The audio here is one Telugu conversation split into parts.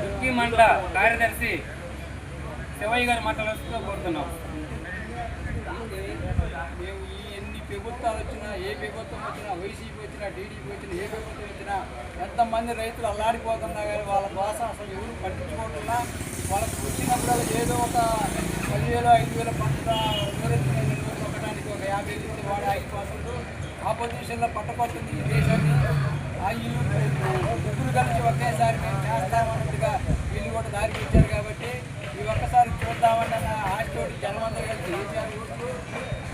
దుక్కి మండల కార్యదర్శి శివయ్య గారి మాట్లాడుతూ కోరుతున్నాం. మేము ఈ ఎన్ని ప్రభుత్వాలు వచ్చినా ఏ ప్రభుత్వం వచ్చినా వైసీపీ వచ్చినా టీడీపీ వచ్చినా ఏ ప్రభుత్వం వచ్చినా ఎంతమంది రైతులు అల్లాడిపోతున్నా కానీ వాళ్ళ కోసం అసలు ఎవరు పట్టించుకోకుండా వాళ్ళకు వచ్చినప్పుడు ఏదో ఒక పదివేలు ఐదు వేల పంట ఒక యాభై నుంచి వాడు ఆగిపోతుంటూ ఆపోజిషన్లో పట్టపడుతుంది ఈ దేశాన్ని. ఆ ఇల్లు ముగ్గురు కలిసి ఒకేసారి మేము చేస్తామన్నట్టుగా వీళ్ళు కూడా దారికి ఇచ్చారు కాబట్టి ఈ ఒక్కసారి చూద్దామన్న నా ఆశతోటి జనమంతా కలిసి చేశారు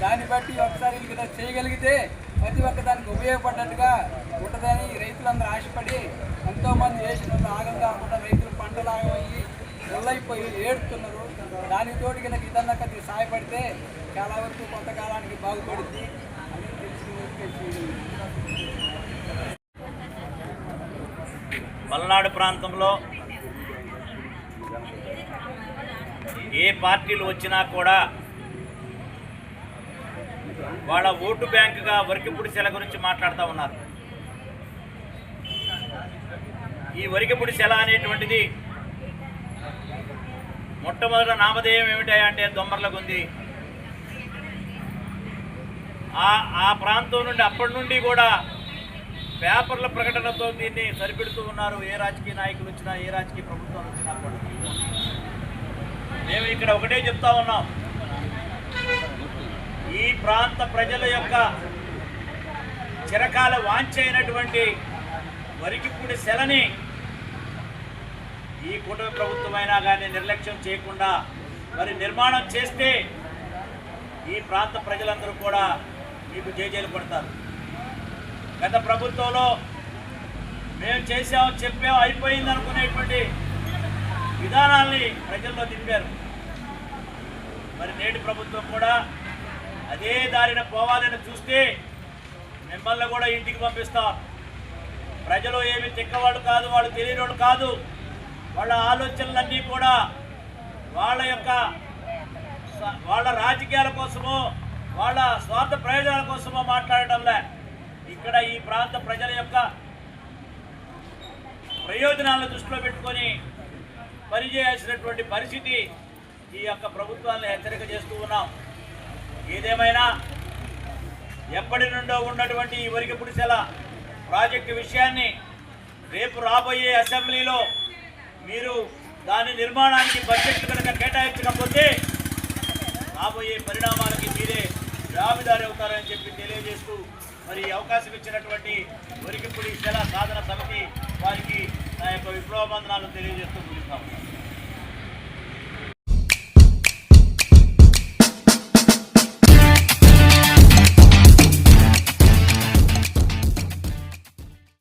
దాన్ని బట్టి ఒకసారి వీళ్ళకి చేయగలిగితే ప్రతి ఒక్క దానికి ఉపయోగపడ్డట్టుగా ఉంటుందని రైతులందరూ ఆశపడి ఎంతోమంది వేసిన ఆగం కాకుండా రైతులు పంటలు ఆగమయ్యి ఎల్లైపోయి ఏడుతున్నారు దానికి తోటి కనుక ఇదన్నా కొద్దిగా సహాయపడితే చాలా వరకు కొంతకాలానికి బాగుపడుద్ది అని తెలిసి పల్నాడు ప్రాంతంలో ఏ పార్టీలు వచ్చినా కూడా వాళ్ళ ఓటు బ్యాంకుగా వరికిపుడి సెల గురించి మాట్లాడుతూ ఉన్నారు. ఈ వరికిపుడి సెల అనేటువంటిది మొట్టమొదట నామధేయం ఏమిటంటే దొమ్మర్లకు ఉంది ఆ ప్రాంతం నుండి అప్పటి నుండి కూడా పేపర్ల ప్రకటనతో దీన్ని సరిపెడుతూ ఉన్నారు. ఏ రాజకీయ నాయకులు వచ్చినా ఏ రాజకీయ ప్రభుత్వం వచ్చినా కూడా. మేము ఇక్కడ ఒకటే చెప్తా ఉన్నాం. ఈ ప్రాంత ప్రజల యొక్క చిరకాల వాంఛ అయినటువంటి వరికిపూడి సెలని ఈ కూటమి ప్రభుత్వమైనా కానీ నిర్లక్ష్యం చేయకుండా మరి నిర్మాణం చేస్తే ఈ ప్రాంత ప్రజలందరూ కూడా మీకు జేజేలు పడతారు గత ప్రభుత్వంలో మేము చేసాం చెప్పాం అయిపోయింది అనుకునేటువంటి విధానాల్ని ప్రజల్లో దింపారు మరి నేటి ప్రభుత్వం కూడా అదే దారిన పోవాలని చూస్తే మిమ్మల్ని కూడా ఇంటికి పంపిస్తాం. ప్రజలు ఏమి తిక్కవాళ్ళు కాదు వాళ్ళు తెలియని కాదు. వాళ్ళ ఆలోచనలన్నీ కూడా వాళ్ళ యొక్క వాళ్ళ రాజకీయాల కోసమో వాళ్ళ స్వార్థ ప్రయోజనాల కోసమో మాట్లాడటంలే. ఇక్కడ ఈ ప్రాంత ప్రజల యొక్క ప్రయోజనాలను దృష్టిలో పెట్టుకొని పనిచేయాల్సినటువంటి పరిస్థితి ఈ యొక్క ప్రభుత్వాన్ని హెచ్చరిక చేస్తూ ఉన్నాం. ఏదేమైనా ఎప్పటి నుండో ఉన్నటువంటి ఈ వరికి పుడిసెల ప్రాజెక్టు విషయాన్ని రేపు రాబోయే అసెంబ్లీలో మీరు దాని నిర్మాణానికి బడ్జెట్ కనుక కేటాయించకపోతే రాబోయే పరిణామాలకి మీరే జాబిదారి అవుతారని చెప్పి తెలియజేస్తూ మరి అవకాశం ఇచ్చినటువంటి వరికిపుడి శిల సాధన సమితి వారికి నా యొక్క విప్లవ బంధనాలు తెలియజేస్తూ ముగిస్తాము